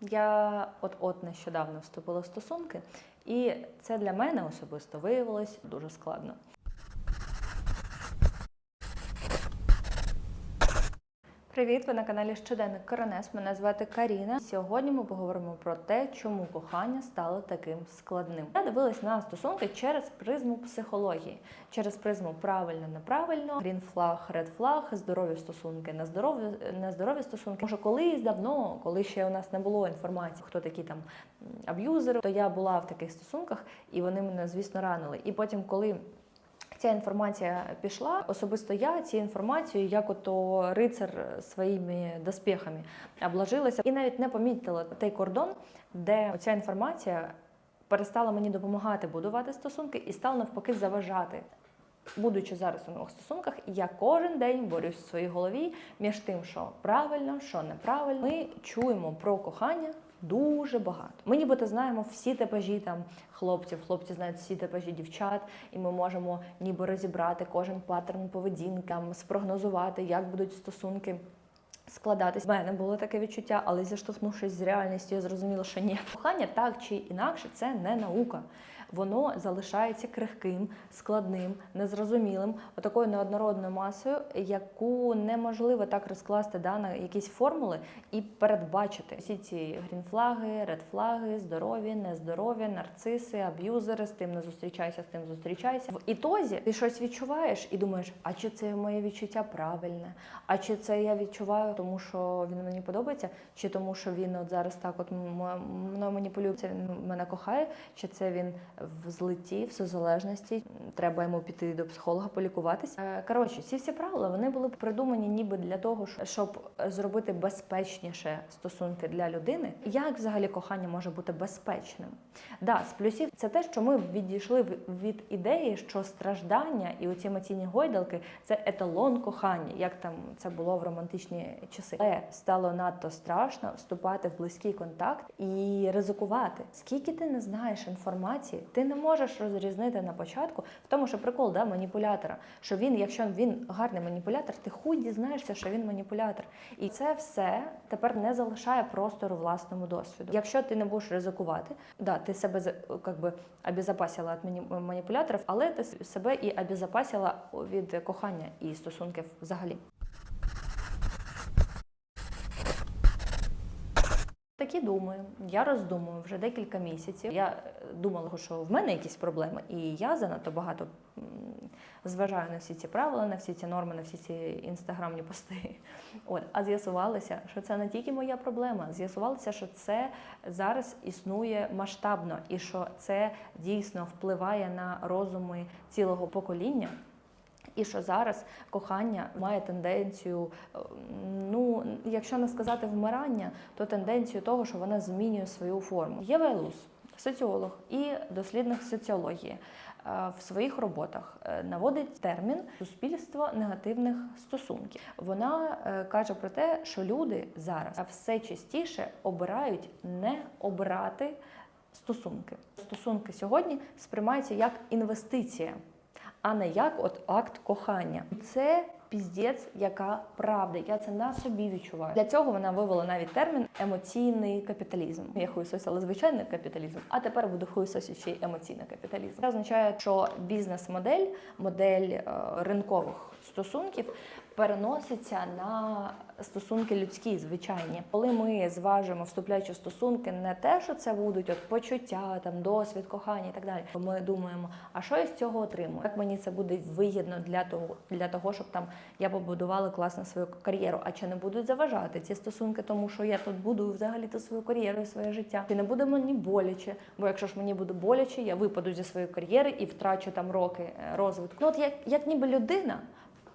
Я от-от нещодавно вступила в стосунки, і це для мене особисто виявилось дуже складно. Привіт, ви на каналі Щоденник Коронес. Мене звати Каріна. Сьогодні ми поговоримо про те, чому кохання стало таким складним. Я дивилась на стосунки через призму психології, через призму правильно, неправильно, грін флаг, ред флаг, здорові стосунки, нездорові, нездорові стосунки. Може, колись давно, коли ще у нас не було інформації, хто такі там аб'юзери, то я була в таких стосунках, і вони мене, звісно, ранили. І потім, коли Ця інформація пішла. Особисто я цією інформацією, як ото рицар своїми доспіхами обложилася, і навіть не помітила той кордон, де ця інформація перестала мені допомагати будувати стосунки і стала навпаки заважати. Будучи зараз у нових стосунках, я кожен день борюсь в своїй голові між тим, що правильно, що неправильно. Ми чуємо про кохання дуже багато. Ми нібито знаємо всі типажі там хлопців, хлопці знають всі типажі дівчат, і ми можемо ніби розібрати кожен паттерн поведінки, спрогнозувати, як будуть стосунки. Складатись У мене було таке відчуття, але зіштовхнувшись з реальністю, я зрозуміла, що ні. Кохання так чи інакше, це не наука. Воно залишається крихким, складним, незрозумілим, отакою неоднородною масою, яку неможливо так розкласти да, на якісь формули і передбачити. Всі ці грінфлаги, редфлаги, здорові, нездорові, нарциси, аб'юзери, з тим не зустрічайся, з тим зустрічайся. В ітозі ти щось відчуваєш і думаєш, а чи це моє відчуття правильне? А чи це я відчуваю, тому що він мені подобається, чи тому, що він от зараз так от мною маніпулює, це він мене кохає, чи це він в злиті, в созалежності, треба йому піти до психолога полікуватись. Е, Коротше, ці всі правила вони були придумані ніби для того, щоб зробити безпечніше стосунки для людини. Як взагалі кохання може бути безпечним? Да, з плюсів це те, що ми відійшли від ідеї, що страждання і оці емоційні гойдалки це еталон кохання, як там це було в романтичні часи. Але стало надто страшно вступати в близький контакт і ризикувати. Скільки ти не знаєш інформації, ти не можеш розрізнити на початку в тому, що прикол да, маніпулятора. Що він, якщо він гарний маніпулятор, ти хуй дізнаєшся, що він маніпулятор. І це все тепер не залишає простору власному досвіду. Якщо ти не будеш ризикувати, да, ти себе за- как би, обезопасила від маніпуляторів, але ти себе і обезопасила від кохання і стосунків взагалі. Такі думаю, я роздумую вже декілька місяців. Я е, думала, що в мене якісь проблеми, і я занадто багато зважаю на всі ці правила, на всі ці норми, на всі ці інстаграмні пости. От, а з'ясувалося, що це не тільки моя проблема. З'ясувалося, що це зараз існує масштабно, і що це дійсно впливає на розуми цілого покоління. І що зараз кохання має тенденцію, е, ну якщо не сказати вмирання, то тенденцію того, що вона змінює свою форму. Єва Елус, соціолог і дослідник соціології, е, в своїх роботах е, наводить термін суспільство негативних стосунків. Вона каже про те, що люди зараз все частіше обирають не обирати стосунки. Стосунки сьогодні сприймаються як інвестиція а не як от акт кохання. Це піздець, яка правда. Я це на собі відчуваю. Для цього вона вивела навіть термін емоційний капіталізм. Я хуйсосила звичайний капіталізм, а тепер буду хуйсосі ще й емоційний капіталізм. Це означає, що бізнес-модель, модель е, ринкових стосунків переноситься на стосунки людські, звичайні. Коли ми зважуємо, вступляючи в стосунки, не те, що це будуть от почуття, там досвід, кохання і так далі. Ми думаємо, а що я з цього отримую? Як мені це буде вигідно для того, для того, щоб там я побудувала класно свою кар'єру? А чи не будуть заважати ці стосунки, тому що я тут буду взагалі то свою кар'єру і своє життя? Чи не буде мені боляче? Бо якщо ж мені буде боляче, я випаду зі своєї кар'єри і втрачу там роки е, розвитку. Ну от як, як ніби людина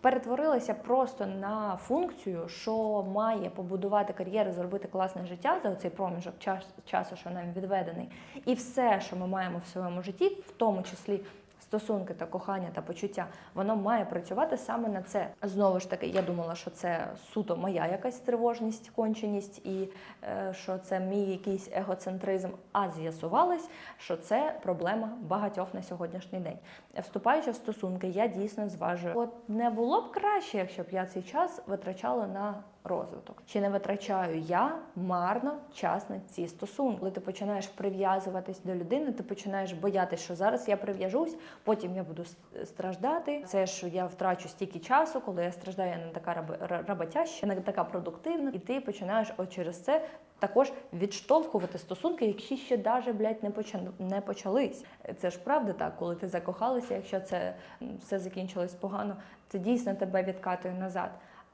перетворилася просто на функцію, що має побудувати кар'єру, зробити класне життя за цей проміжок час, часу, що нам відведений, і все, що ми маємо в своєму житті, в тому числі. Стосунки та кохання та почуття, воно має працювати саме на це. Знову ж таки, я думала, що це суто моя якась тривожність, конченість, і е, що це мій якийсь егоцентризм. А з'ясувалось, що це проблема багатьох на сьогоднішній день. Вступаючи в стосунки, я дійсно зважую, от не було б краще, якщо б я цей час витрачала на розвиток. Чи не витрачаю я марно час на ці стосунки? Коли ти починаєш прив'язуватись до людини, ти починаєш боятися, що зараз я прив'яжусь, потім я буду страждати. Це ж я втрачу стільки часу, коли я страждаю, я не така раб- роботяща, не така продуктивна, і ти починаєш от через це. Також відштовхувати стосунки, які ще даже блядь, не почали не почались. Це ж правда так, коли ти закохалася, якщо це все закінчилось погано, це дійсно тебе відкатує назад.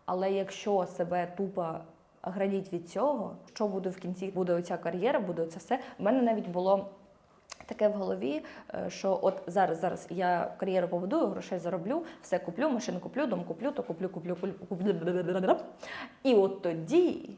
Але якщо себе тупо оградіть від цього, що буде в кінці? Буде оця кар'єра, буде оце все. У мене навіть було. Таке в голові, е, що от зараз, зараз я кар'єру побудую, грошей зароблю, все куплю, машину куплю, дом куплю, то куплю, куплю, куплю, куплю. І от тоді,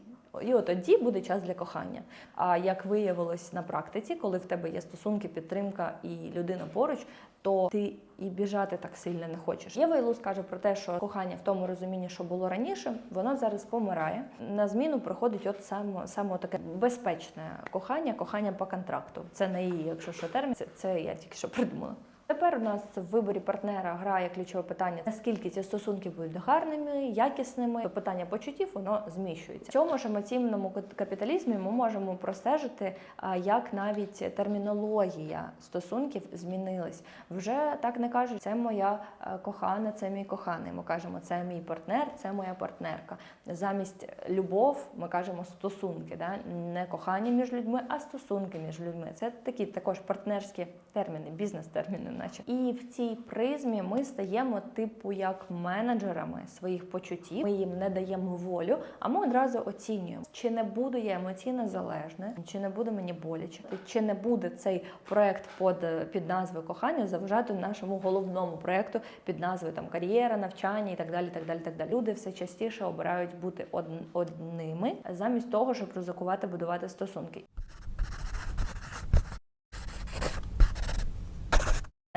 і от тоді буде час для кохання. А як виявилось на практиці, коли в тебе є стосунки, підтримка і людина поруч, то ти і біжати так сильно не хочеш. Єва Ілус каже про те, що кохання в тому розумінні, що було раніше, воно зараз помирає. На зміну приходить от саме, саме таке безпечне кохання, кохання по контракту. Це не її, якщо що термін, це, це я тільки що придумала. Тепер у нас в виборі партнера грає ключове питання: наскільки ці стосунки будуть гарними, якісними. Питання почуттів воно зміщується. В цьому ж емоційному капіталізмі ми можемо простежити, як навіть термінологія стосунків змінилась. Вже так не кажуть, це моя е, кохана, це мій коханий. Ми кажемо, це мій партнер, це моя партнерка. Замість любов ми кажемо стосунки, да? не кохання між людьми, а стосунки між людьми. Це такі також партнерські терміни, бізнес-терміни, наче. І в цій призмі ми стаємо типу як менеджерами своїх почуттів. Ми їм не даємо волю, а ми одразу оцінюємо, чи не буду я емоційно залежна, чи не буде мені боляче, чи не буде цей проект під, під назвою кохання заважати нашому головному проекту під назвою там кар'єра, навчання і так далі. Так далі, так далі. Люди все частіше обирають бути од- одними замість того, щоб ризикувати будувати стосунки.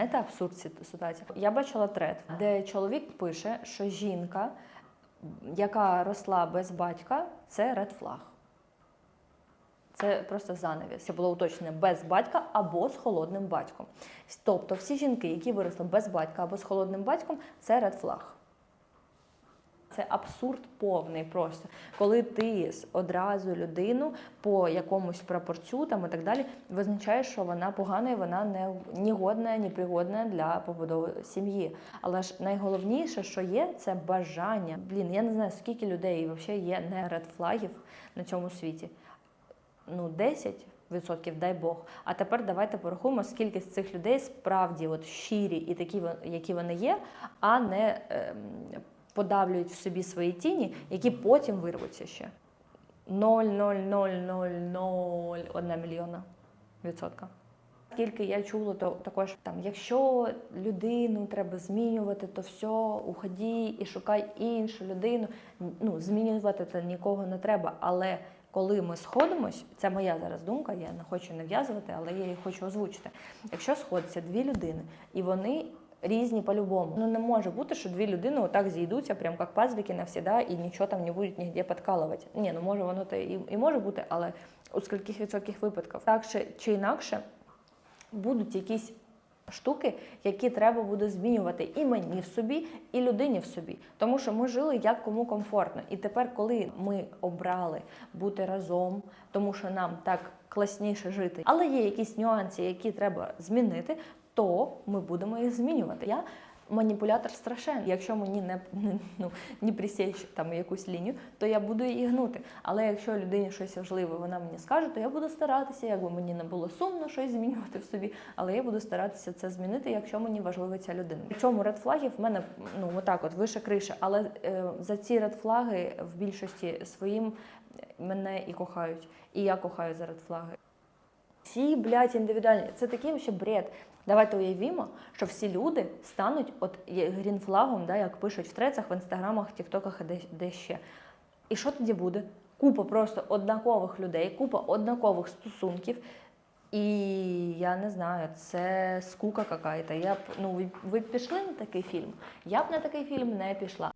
Знаєте, абсурд ситуація. Я бачила трет, де чоловік пише, що жінка, яка росла без батька, це ред флаг. Це просто занавіс. Це було уточнене без батька або з холодним батьком. Тобто всі жінки, які виросли без батька або з холодним батьком, це ред флаг. Це абсурд повний просто. Коли ти одразу людину по якомусь прапорцю там і так далі визначаєш, що вона погана і вона не ні годна, ні пригодна для побудови сім'ї. Але ж найголовніше, що є, це бажання. Блін, я не знаю, скільки людей взагалі є не ред флагів на цьому світі. Ну, 10 відсотків, дай Бог. А тепер давайте порахуємо, скільки з цих людей справді от щирі і такі, які вони є, а не ем, подавлюють в собі свої тіні, які потім вирвуться ще. 0,00001 мільйона відсотка. Скільки я чула, то також там, якщо людину треба змінювати, то все, уходи і шукай іншу людину. Ну, змінювати то нікого не треба. Але коли ми сходимось, це моя зараз думка, я не хочу нав'язувати, але я її хочу озвучити. Якщо сходяться дві людини, і вони різні по-любому, ну не може бути, що дві людини отак зійдуться, прям як пазлики навсіда, і нічого там не будуть ніде підкалувати. Ні, ну може воно то і, і може бути, але у скільких відсотків випадків. Так чи інакше будуть якісь штуки, які треба буде змінювати і мені в собі, і людині в собі. Тому що ми жили як кому комфортно. І тепер, коли ми обрали бути разом, тому що нам так класніше жити, але є якісь нюанси, які треба змінити, то ми будемо їх змінювати. Я маніпулятор страшенний. Якщо мені не, ну, не присіч там якусь лінію, то я буду її гнути. Але якщо людині щось важливе, вона мені скаже, то я буду старатися, якби мені не було сумно щось змінювати в собі, але я буду старатися це змінити, якщо мені важлива ця людина. В цьому редфлагів в мене ну отак, от вище криша. Але е, за ці редфлаги в більшості своїм мене і кохають, і я кохаю за редфлаги. Всі, блядь, індивідуальні. Це такий ще бред. Давайте уявімо, що всі люди стануть от грінфлагом, да, як пишуть в трецах, в інстаграмах, тіктоках і де, де ще. І що тоді буде? Купа просто однакових людей, купа однакових стосунків. І я не знаю, це скука какая-то. Я б, ну, ви б пішли на такий фільм? Я б на такий фільм не пішла.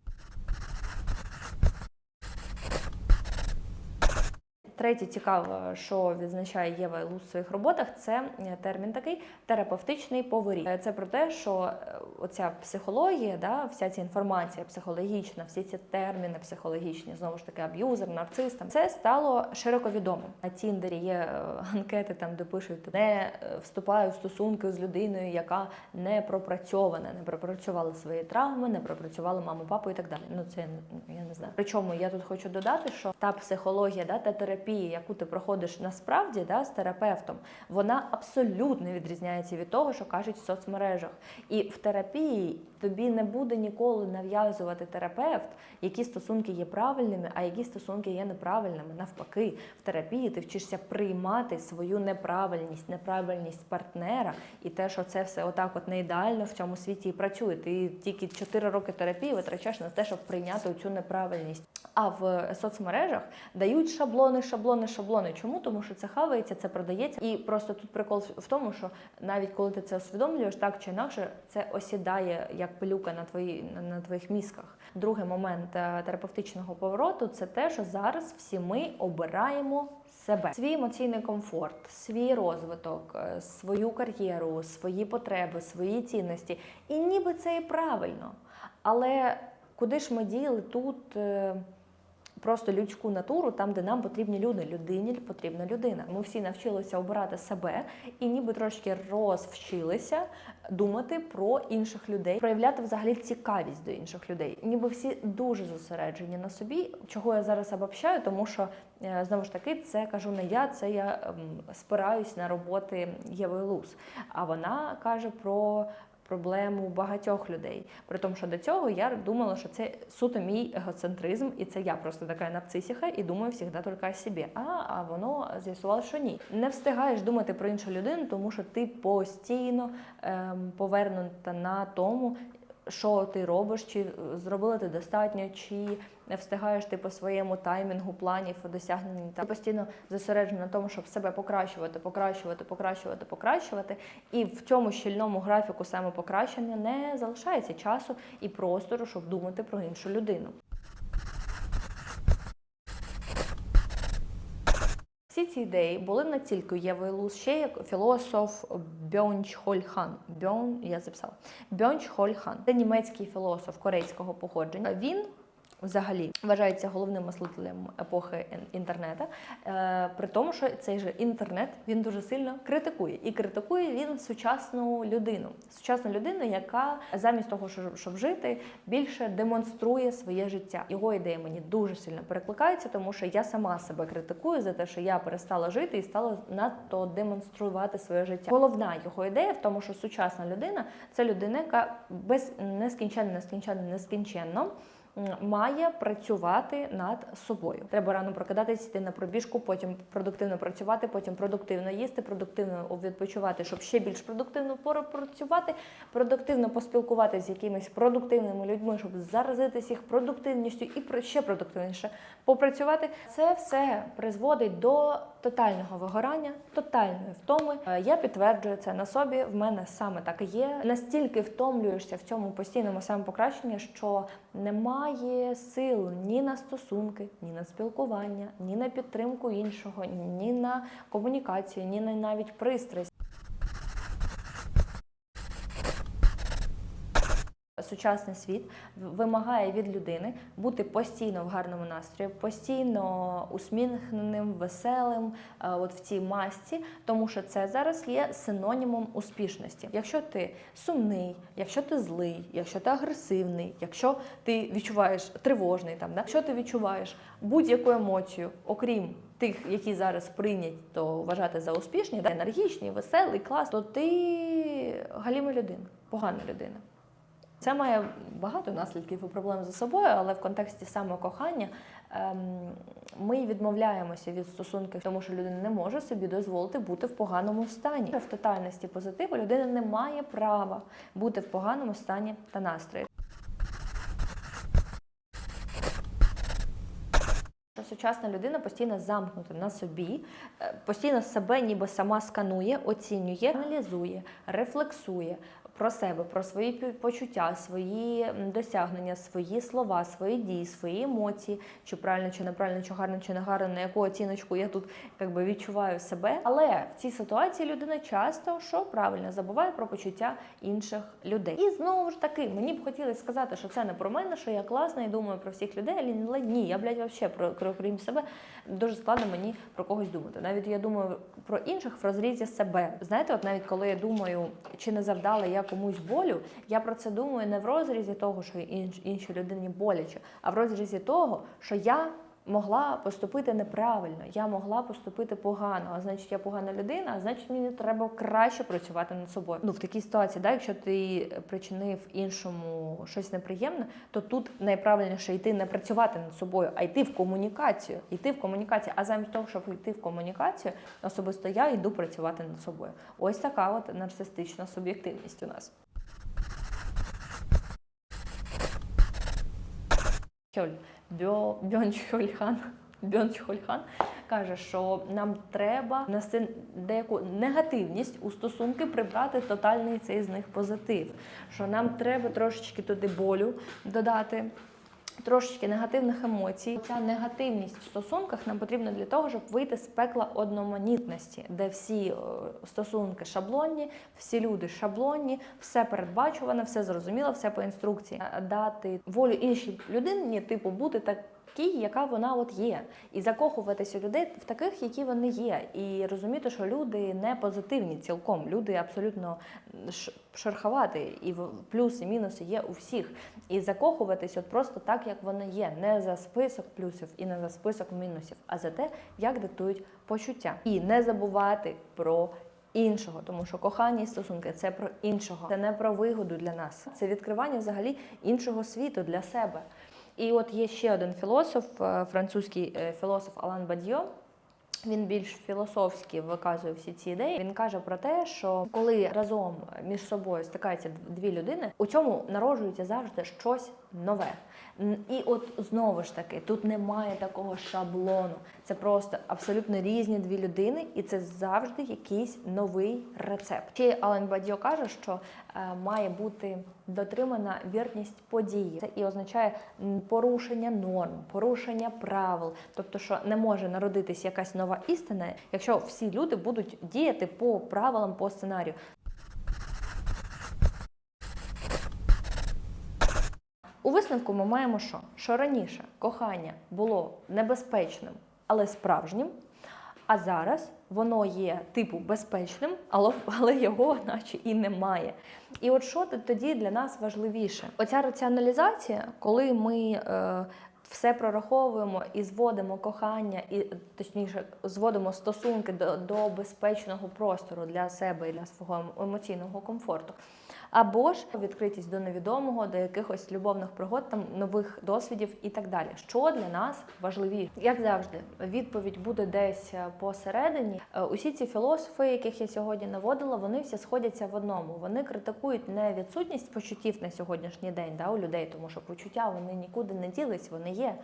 Третє цікаве, що відзначає Єва Ілус в своїх роботах, це е, термін такий терапевтичний поворіт. Е, Це про те, що е, оця психологія, да, вся ця інформація психологічна, всі ці терміни психологічні, знову ж таки, аб'юзер, нарцис, там, це стало широко відомим. На Тіндері є анкети, там де пишуть не вступаю в стосунки з людиною, яка не пропрацьована, не пропрацювала свої травми, не пропрацювала маму, папу і так далі. Ну це я не знаю. Причому я тут хочу додати, що та психологія, да, та терапія, яку ти проходиш насправді да, з терапевтом, вона абсолютно відрізняється від того, що кажуть в соцмережах. І в терапії тобі не буде ніколи нав'язувати терапевт, які стосунки є правильними, а які стосунки є неправильними. Навпаки, в терапії ти вчишся приймати свою неправильність, неправильність партнера і те, що це все отак, от не ідеально в цьому світі і працює. Ти тільки 4 роки терапії витрачаєш на те, щоб прийняти цю неправильність. А в соцмережах дають шаблони, шаблони, шаблони. Чому? Тому що це хавається, це продається. І просто тут прикол в тому, що навіть коли ти це усвідомлюєш, так чи інакше, це осідає як пилюка на твої на, твоїх мізках. Другий момент е, терапевтичного повороту це те, що зараз всі ми обираємо. Себе свій емоційний комфорт, свій розвиток, е, свою кар'єру, свої потреби, свої цінності. І ніби це і правильно. Але куди ж ми діяли тут е, просто людську натуру, там, де нам потрібні люди. Людині потрібна людина. Ми всі навчилися обирати себе і ніби трошки розвчилися думати про інших людей, проявляти взагалі цікавість до інших людей. Ніби всі дуже зосереджені на собі. Чого я зараз обобщаю, тому що е, знову ж таки це кажу не я, це я ем, спираюсь на роботи Єви Лус. А вона каже про проблему багатьох людей. При тому, що до цього я думала, що це суто мій егоцентризм, і це я просто така нарцисіха і думаю завжди тільки о собі. А, а воно з'ясувало, що ні. Не встигаєш думати про іншу людину, тому що ти постійно ем, повернута на тому. Що ти робиш, чи зробила ти достатньо, чи не встигаєш ти по своєму таймінгу, планів, досягнень та постійно зосереджена на тому, щоб себе покращувати, покращувати, покращувати, покращувати. І в цьому щільному графіку самопокращення не залишається часу і простору, щоб думати про іншу людину. Всі ці ідеї були не тільки Євою Лус, ще як філософ Бьонч Хольхан. Бьон, я записала. Бьонч Хольхан. Це німецький філософ корейського походження. Він взагалі вважається головним мислителем епохи інтернету, е, при тому, що цей же інтернет він дуже сильно критикує. І критикує він сучасну людину, сучасну людину, яка замість того, щоб жити, більше демонструє своє життя. Його ідеї мені дуже сильно перекликаються, тому що я сама себе критикую за те, що я перестала жити і стала надто демонструвати своє життя. Головна його ідея в тому, що сучасна людина це людина, яка без нескінченно, нескінченно, нескінченно має працювати над собою. Треба рано прокидатися, йти на пробіжку, потім продуктивно працювати, потім продуктивно їсти, продуктивно відпочивати, щоб ще більш продуктивно працювати, продуктивно поспілкуватися з якимись продуктивними людьми, щоб заразитися їх продуктивністю і ще продуктивніше попрацювати. Це все призводить до тотального вигорання, тотальної втоми. Е, Я підтверджую це на собі. В мене саме так і є. Настільки втомлюєшся в цьому постійному самопокращенні, що немає сил ні на стосунки, ні на спілкування, ні на підтримку іншого, ні на комунікацію, ні на навіть пристрасть. Сучасний світ вимагає від людини бути постійно в гарному настрої, постійно усміхненим, веселим, е, от в цій масці, тому що це зараз є синонімом успішності. Якщо ти сумний, якщо ти злий, якщо ти агресивний, якщо ти відчуваєш тривожний, там да? якщо ти відчуваєш будь-яку емоцію, окрім тих, які зараз прийнято вважати за успішні, енергічні, веселий, клас, то ти галіма людина, погана людина. Це має багато наслідків і проблем за собою, але в контексті самокохання ем, ми відмовляємося від стосунків, тому що людина не може собі дозволити бути в поганому стані. В тотальності позитиву людина не має права бути в поганому стані та настрої. Сучасна людина постійно замкнута на собі, е, постійно себе ніби сама сканує, оцінює, аналізує, рефлексує, про себе, про свої почуття, свої досягнення, свої слова, свої дії, свої емоції, чи правильно, чи неправильно, чи гарно, чи не гарно, на яку оціночку я тут якби відчуваю себе. Але в цій ситуації людина часто що правильно забуває про почуття інших людей. І знову ж таки, мені б хотілося сказати, що це не про мене, що я класна і думаю про всіх людей, але ні, я блядь, вообще про крім себе дуже складно мені про когось думати. Навіть я думаю про інших в розрізі себе. Знаєте, от навіть коли я думаю, чи не завдала я комусь болю, я про це думаю не в розрізі того, що інш, іншій людині боляче, а в розрізі того, що я. Могла поступити неправильно, я могла поступити погано, а значить, я погана людина, а значить, мені треба краще працювати над собою. Ну в такій ситуації, да, якщо ти причинив іншому щось неприємне, то тут найправильніше йти не працювати над собою, а йти в комунікацію. Йти в комунікацію. А замість того, щоб йти в комунікацію, особисто я йду працювати над собою. Ось така от нарцистична суб'єктивність у нас. Хьоль Бьо Бьончхольхан. Бьончхольхан каже, що нам треба нести деяку негативність у стосунки прибрати тотальний цей з них позитив. Що нам треба трошечки туди болю додати. Трошечки негативних емоцій. Ця негативність в стосунках нам потрібна для того, щоб вийти з пекла одноманітності, де всі е, стосунки шаблонні, всі люди шаблонні, все передбачуване, все зрозуміло, все по інструкції. Дати волю іншій людині, типу, бути такій, яка вона от є, і закохуватися у людей в таких, які вони є, і розуміти, що люди не позитивні цілком, люди абсолютно шерховаті, і плюси, мінуси є у всіх. І закохуватись от просто так, як вони є, не за список плюсів і не за список мінусів, а за те, як диктують почуття. І не забувати про іншого, тому що кохання і стосунки це про іншого, це не про вигоду для нас, це відкривання взагалі іншого світу для себе. І от є ще один філософ, е, французький е, філософ Алан Бадьо. Він більш філософськи виказує всі ці ідеї. Він каже про те, що коли разом між собою стикаються дві людини, у цьому народжується завжди щось нове. І от знову ж таки, тут немає такого шаблону. Це просто абсолютно різні дві людини, і це завжди якийсь новий рецепт. Ще Алан Бадьо каже, що має бути дотримана вірність події. Це і означає порушення норм, порушення правил. Тобто, що не може народитись якась нова істина, якщо всі люди будуть діяти по правилам, по сценарію. У висновку ми маємо що? Що раніше кохання було небезпечним, але справжнім, а зараз воно є типу безпечним, але, його наче і немає. І от що тоді для нас важливіше? Оця раціоналізація, коли ми е, все прораховуємо і зводимо кохання, і точніше зводимо стосунки до, до безпечного простору для себе і для свого емоційного комфорту. Або ж відкритість до невідомого, до якихось любовних пригод, там нових досвідів і так далі. Що для нас важливіше? Як завжди, відповідь буде десь е, посередині. Е, Усі ці філософи, яких я сьогодні наводила, вони всі сходяться в одному. Вони критикують не відсутність почуттів на сьогоднішній день да, у людей, тому що почуття вони нікуди не ділись, вони є.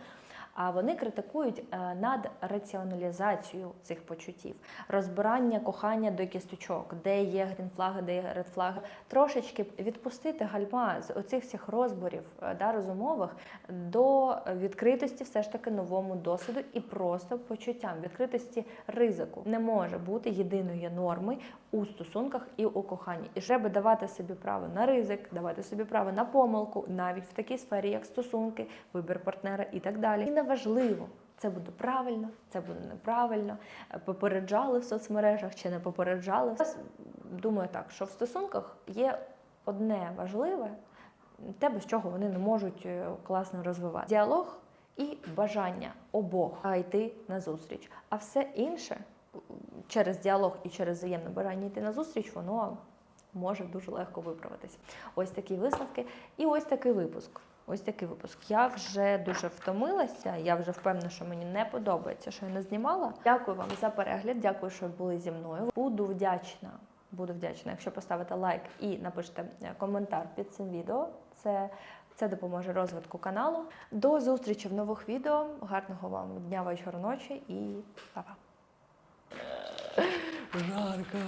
А вони критикують е, над раціоналізацією цих почуттів, розбирання кохання до кісточок, де є грінфлаги, де є редфлаги. Трошечки відпустити гальма з оцих всіх розборів е, да, розумових до відкритості все ж таки новому досвіду і просто почуттям, відкритості ризику. Не може бути єдиної норми у стосунках і у коханні. І треба давати собі право на ризик, давати собі право на помилку, навіть в такій сфері, як стосунки, вибір партнера і так далі. І неважливо. Це буде правильно, це буде неправильно. Е, Попереджали в соцмережах чи не попереджали. Думаю так, що в стосунках є одне важливе, те, без чого вони не можуть е, класно розвивати. Діалог і бажання обох йти на зустріч. А все інше через діалог і через взаємне бажання йти на зустріч, воно може дуже легко виправитись. Ось такі висновки і ось такий випуск. Ось такий випуск. Я вже дуже втомилася. Я вже впевнена, що мені не подобається, що я не знімала. Дякую вам за перегляд. Дякую, що були зі мною. Буду вдячна. Буду вдячна, якщо поставите лайк і напишете е, коментар під цим відео. Це, це допоможе розвитку каналу. До зустрічі в нових відео. Гарного вам дня, вечора, ночі і па-па. Жарко.